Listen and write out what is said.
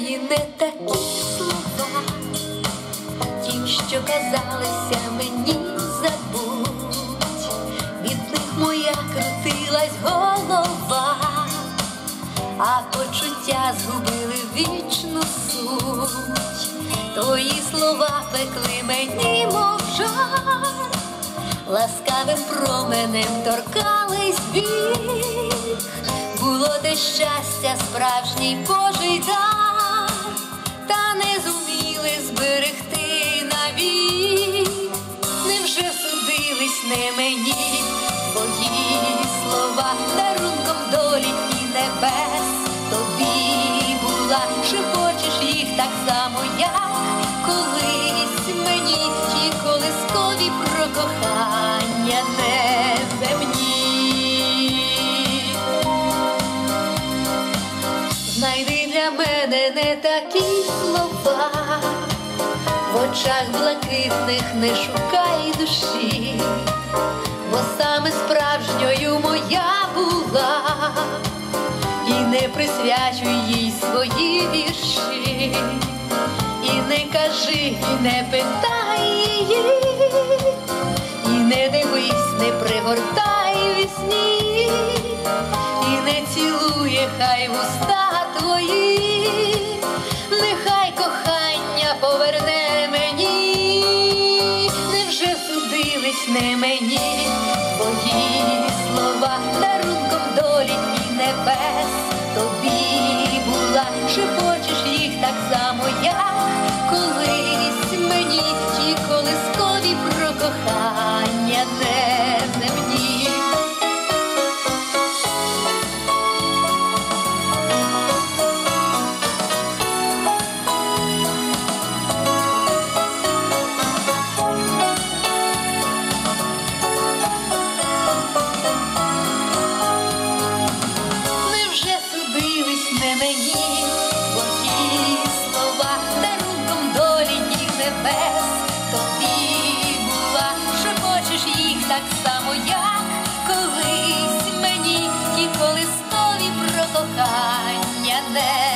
країни такі слова, ті, що казалися мені забуть, від них моя крутилась голова, а почуття згубили вічну суть, твої слова пекли мені, мовча, ласкавим променем торкались біг. Було те щастя, справжній Божий дар. Не мені твої слова дарунком долі і небес тобі була, шепочеш їх так само, як колись мені ті колискові про кохання неземні. Знайди для мене не такі слова, в очах блакитних не шукай душі, бо саме справжньою моя була, і не присвячуй їй свої вірші, і не кажи, і не питай її, і не дивись, не пригортай вісні, і не цілує хай вуста твої, нехай кохання поверне Пісни мені твої слова, дарунком долі і небес тобі була, шепочеш їх так само я, колись мені ті колискові про кохання не. кохання де.